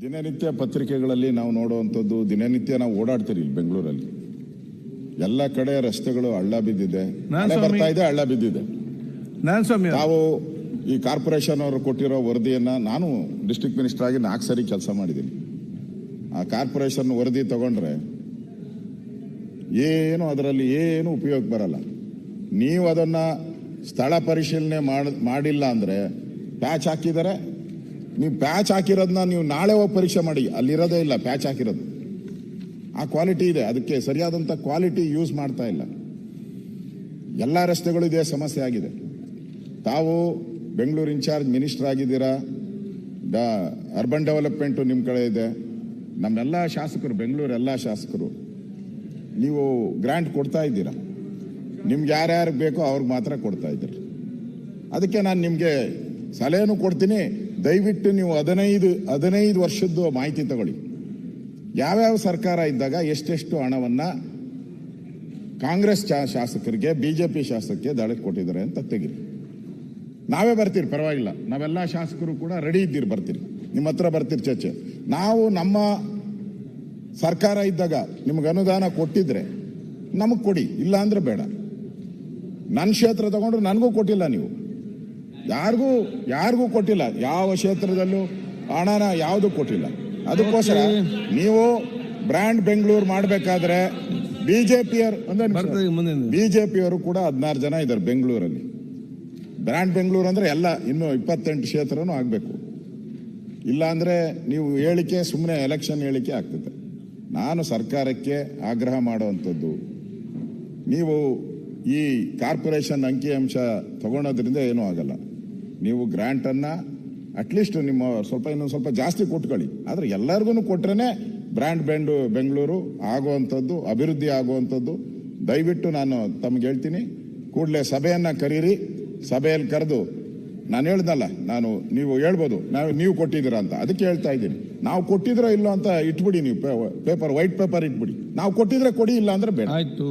ದಿನನಿತ್ಯ ಪತ್ರಿಕೆಗಳಲ್ಲಿ ನಾವು ನೋಡುವಂಥದ್ದು ದಿನನಿತ್ಯ ನಾವು ಓಡಾಡ್ತೀರಿ ಇಲ್ಲಿ ಬೆಂಗಳೂರಲ್ಲಿ. ಎಲ್ಲ ಕಡೆ ರಸ್ತೆಗಳು ಹಳ್ಳ ಬಿದ್ದಿದೆ. ಮಳೆ ಬರ್ತಾ ಇದೆ ಹಳ್ಳ ಬಿದ್ದಿದೆ. ನಾನು ಸ್ವಾಮಿ ತಾವು ಈ ಕಾರ್ಪೊರೇಷನ್ ಅವರು ಕೊಟ್ಟಿರೋ ವರದಿಯನ್ನು ನಾನು ಡಿಸ್ಟ್ರಿಕ್ಟ್ ಮಿನಿಸ್ಟರ್ ಆಗಿ ನಾಲ್ಕು ಸರಿ ಕೆಲಸ ಮಾಡಿದ್ದೀನಿ. ಆ ಕಾರ್ಪೊರೇಷನ್ ವರದಿ ತಗೊಂಡ್ರೆ ಏನು ಅದರಲ್ಲಿ ಏನು ಉಪಯೋಗ ಬರಲ್ಲ. ನೀವು ಅದನ್ನ ಸ್ಥಳ ಪರಿಶೀಲನೆ ಮಾಡ್- ಮಾಡಿಲ್ಲ ಅಂದ್ರೆ ಪ್ಯಾಚ್ ಹಾಕಿದರೆ ನೀವು ಪ್ಯಾಚ್ ಹಾಕಿರೋದನ್ನ ನೀವು ನಾಳೆ ಹೋಗಿ ಪರೀಕ್ಷೆ ಮಾಡಿ. ಅಲ್ಲಿರೋದೇ ಇಲ್ಲ ಪ್ಯಾಚ್ ಹಾಕಿರೋದು. ಆ ಕ್ವಾಲಿಟಿ ಇದೆ, ಅದಕ್ಕೆ ಸರಿಯಾದಂಥ ಕ್ವಾಲಿಟಿ ಯೂಸ್ ಮಾಡ್ತಾ ಇಲ್ಲ. ಎಲ್ಲ ರಸ್ತೆಗಳು ಇದೇ ಸಮಸ್ಯೆ ಆಗಿದೆ. ತಾವು ಬೆಂಗಳೂರು ಇನ್ಚಾರ್ಜ್ ಮಿನಿಸ್ಟರ್ ಆಗಿದ್ದೀರಾ? ಡ ಅರ್ಬನ್ ಡೆವಲಪ್ಮೆಂಟು ನಿಮ್ಮ ಕಡೆ ಇದೆ. ನಮ್ಮೆಲ್ಲ ಶಾಸಕರು, ಬೆಂಗಳೂರು ಎಲ್ಲ ಶಾಸಕರು, ನೀವು ಗ್ರ್ಯಾಂಟ್ ಕೊಡ್ತಾ ಇದ್ದೀರಾ? ನಿಮ್ಗೆ ಯಾರ್ಯಾರಿಗೆ ಬೇಕೋ ಅವ್ರಿಗೆ ಮಾತ್ರ ಕೊಡ್ತಾ ಇದ್ದೀರಿ. ಅದಕ್ಕೆ ನಾನು ನಿಮಗೆ ಸಲಹೆನೂ ಕೊಡ್ತೀನಿ. ದಯವಿಟ್ಟು ನೀವು ಹದಿನೈದು ಹದಿನೈದು ವರ್ಷದ್ದು ಮಾಹಿತಿ ತಗೊಳ್ಳಿ. ಯಾವ್ಯಾವ ಸರ್ಕಾರ ಇದ್ದಾಗ ಎಷ್ಟೆಷ್ಟು ಹಣವನ್ನು ಕಾಂಗ್ರೆಸ್ ಶಾಸಕರಿಗೆ, ಬಿಜೆಪಿ ಶಾಸಕರಿಗೆ ದಾಳಿ ಕೊಟ್ಟಿದ್ದಾರೆ ಅಂತ ತೆಗೀರಿ. ನಾವೇ ಬರ್ತೀರಿ, ಪರವಾಗಿಲ್ಲ. ನಾವೆಲ್ಲ ಶಾಸಕರು ಕೂಡ ರೆಡಿ ಇದ್ದೀರಿ, ಬರ್ತೀರಿ. ನಿಮ್ಮ ಹತ್ರ ಬರ್ತೀರಿ ಚರ್ಚೆ. ನಾವು ನಮ್ಮ ಸರ್ಕಾರ ಇದ್ದಾಗ ನಿಮ್ಗೆ ಅನುದಾನ ಕೊಟ್ಟಿದ್ರೆ ನಮಗೆ ಕೊಡಿ ಇಲ್ಲ ಅಂದ್ರೆ ಬೇಡ. ನನ್ನ ಕ್ಷೇತ್ರ ತಗೊಂಡ್ರೆ ನನಗೂ ಕೊಟ್ಟಿಲ್ಲ ನೀವು. ಯಾರಿಗೂ ಯಾರಿಗೂ ಕೊಟ್ಟಿಲ್ಲ. ಯಾವ ಕ್ಷೇತ್ರದಲ್ಲೂ ಹಣನ ಯಾವುದು ಕೊಟ್ಟಿಲ್ಲ. ಅದಕ್ಕೋಸ್ಕರ ನೀವು ಬ್ರ್ಯಾಂಡ್ ಬೆಂಗಳೂರು ಮಾಡಬೇಕಾದ್ರೆ ಬಿಜೆಪಿಯವರು ಅಂದ್ರೆ ಬಿಜೆಪಿಯವರು ಕೂಡ ಹದಿನಾರು ಜನ ಇದ್ದಾರೆ ಬೆಂಗಳೂರಲ್ಲಿ. ಬ್ರ್ಯಾಂಡ್ ಬೆಂಗಳೂರು ಅಂದ್ರೆ ಎಲ್ಲ ಇನ್ನು ಇಪ್ಪತ್ತೆಂಟು ಕ್ಷೇತ್ರನೂ ಆಗಬೇಕು. ಇಲ್ಲಾಂದರೆ ನೀವು ಹೇಳಿಕೆ ಸುಮ್ಮನೆ ಎಲೆಕ್ಷನ್ ಹೇಳಿಕೆ ಆಗ್ತದೆ. ನಾನು ಸರ್ಕಾರಕ್ಕೆ ಆಗ್ರಹ ಮಾಡುವಂಥದ್ದು ನೀವು ಈ ಕಾರ್ಪೊರೇಷನ್ ಅಂಕಿಅಂಶ ತಗೊಳೋದ್ರಿಂದ ಏನೂ ಆಗಲ್ಲ. ನೀವು ಗ್ರ್ಯಾಂಟನ್ನು ಅಟ್ಲೀಸ್ಟ್ ನಿಮ್ಮ ಸ್ವಲ್ಪ ಇನ್ನೊಂದು ಸ್ವಲ್ಪ ಜಾಸ್ತಿ ಕೊಟ್ಕೊಳ್ಳಿ. ಆದರೆ ಎಲ್ಲರಿಗೂ ಕೊಟ್ರೇ ಬ್ರ್ಯಾಂಡ್ ಬ್ಯಾಂಡ್ ಬೆಂಗಳೂರು ಆಗುವಂಥದ್ದು, ಅಭಿವೃದ್ಧಿ ಆಗುವಂಥದ್ದು. ದಯವಿಟ್ಟು ನಾನು ತಮ್ಗೆ ಹೇಳ್ತೀನಿ, ಕೂಡಲೇ ಸಭೆಯನ್ನು ಕರೀರಿ. ಸಭೆಯಲ್ಲಿ ಕರೆದು, ನಾನು ಹೇಳ್ದಲ್ಲ, ನಾನು ನೀವು ಹೇಳ್ಬೋದು, ನಾವು ನೀವು ಕೊಟ್ಟಿದ್ದೀರಾ ಅಂತ. ಅದಕ್ಕೆ ಹೇಳ್ತಾ ಇದ್ದೀನಿ. ನಾವು ಕೊಟ್ಟಿದ್ರೋ ಇಲ್ಲೋ ಅಂತ ಇಟ್ಬಿಡಿ ನೀವು ಪೇಪರ್ ವೈಟ್ ಪೇಪರ್ ಇಟ್ಬಿಡಿ. ನಾವು ಕೊಟ್ಟಿದ್ರೆ ಕೊಡಿ ಇಲ್ಲ ಅಂದ್ರೆ ಬೇಡ. ಆಯ್ತು.